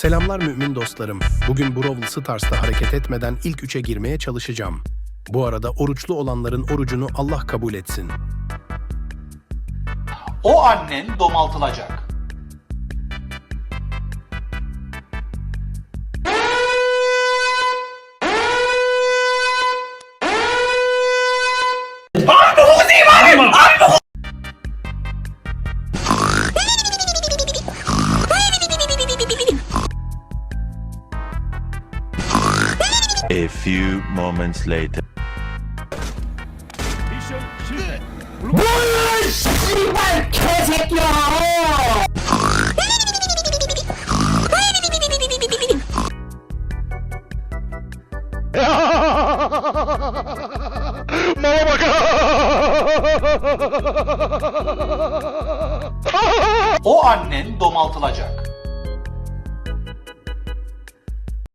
Selamlar mümin dostlarım. Bugün Brawl Stars'ta hareket etmeden ilk üçe girmeye çalışacağım. Bu arada oruçlu olanların orucunu Allah kabul etsin. O annen domaltılacak. A few moments later. O annen domaltılacak.